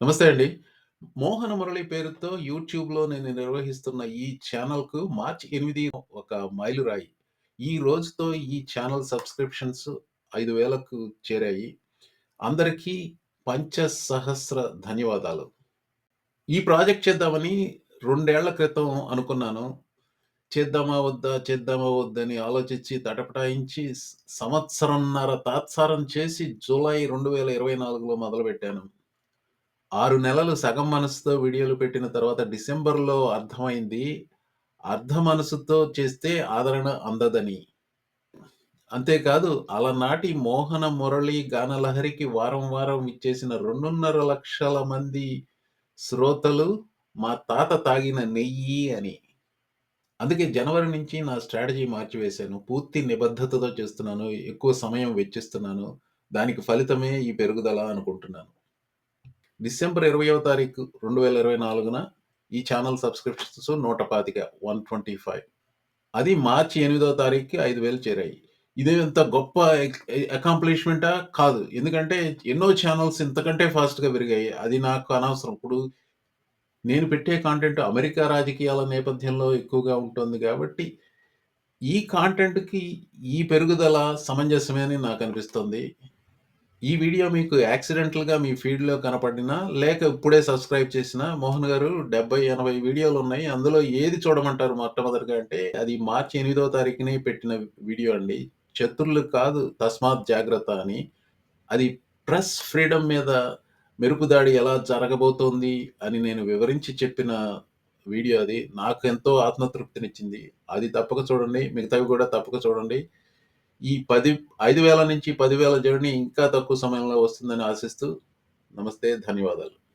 నమస్తే అండి. 'మోహన మురళి' పేరుతో యూట్యూబ్‌లో నేను నిర్వహిస్తున్న ఈ ఛానెల్‌కు మార్చి 8 ఒక మైలురాయి. ఈ రోజుతో ఈ ఛానెల్ సబ్స్క్రిప్షన్స్ 5000కు చేరాయి. అందరికీ పంచసహస్ర ధన్యవాదాలు. ఈ ప్రాజెక్ట్ చేద్దామని 2 ఏళ్ళ క్రితం అనుకున్నాను. చేద్దామా? వద్దా? చేద్దామా? వద్దని ఆలోచించి తటపటాయించి సంవత్సరంన్నర తాత్సారం చేసి జూలై 2024లో మొదలుపెట్టాను. 6 నెలలు సగం మనసుతో వీడియోలు పెట్టిన తర్వాత డిసెంబర్‌లో అర్థమైంది. అర్ధ మనసుతో చేస్తే ఆదరణ అందదని. అంతేకాదు అలనాటి 'మోహన మురళి' గానలహరికి వారం వారం విచ్చేసిన 2.5 లక్షల మంది శ్రోతలు మా తాత తాగిన నెయ్యి అని. అందుకే జనవరి నుంచి నా స్ట్రాటజీ మార్చివేశాను. పూర్తి నిబద్ధతతో చేస్తున్నాను. ఎక్కువ సమయం వెచ్చిస్తున్నాను. దానికి ఫలితమే ఈ పెరుగుదల అనుకుంటున్నాను. డిసెంబర్ 20వ తారీఖు 2024న ఈ ఛానల్ సబ్స్క్రిప్షన్స్ 125 125. అది మార్చి ఎనిమిదో తారీఖుకి ఐదు వేలు చేరాయి. ఇదేంత గొప్ప అకాంప్లిష్‌మెంటా? కాదు. ఎందుకంటే ఎన్నో ఛానల్స్ ఇంతకంటే ఫాస్ట్‌గా పెరిగాయి. అది నాకు అనవసరం. ఇప్పుడు నేను పెట్టే కాంటెంట్ అమెరికా రాజకీయాల నేపథ్యంలో ఎక్కువగా ఉంటుంది కాబట్టి, ఈ కాంటెంట్‌కి ఈ పెరుగుదల సమంజసమే అని నాకు అనిపిస్తుంది ఈ వీడియో మీకు యాక్సిడెంటల్‌గా మీ ఫీడ్‌లో కనపడినా, లేక ఇప్పుడే సబ్స్క్రైబ్ చేసిన మోహన్ గారు డెబ్భై ఎనభై వీడియోలు ఉన్నాయి అందులో ఏది చూడమంటారు మొట్టమొదటిగా అంటే, అది మార్చి ఎనిమిదో తారీఖునే పెట్టిన వీడియో అండి. శత్రులు కాదు తస్మాత్ జాగ్రత్త అని. అది ప్రెస్ ఫ్రీడమ్ మీద మెరుపుదాడి ఎలా జరగబోతోంది అని నేను వివరించి చెప్పిన వీడియో అది. నాకు ఎంతో ఆత్మతృప్తినిచ్చింది. అది తప్పక చూడండి. మిగతావి కూడా తప్పక చూడండి. ఈ పది ఐదు వేల నుంచి పదివేల జర్నీ ఇంకా తక్కువ సమయంలో వస్తుందని ఆశిస్తూ నమస్తే. ధన్యవాదాలు.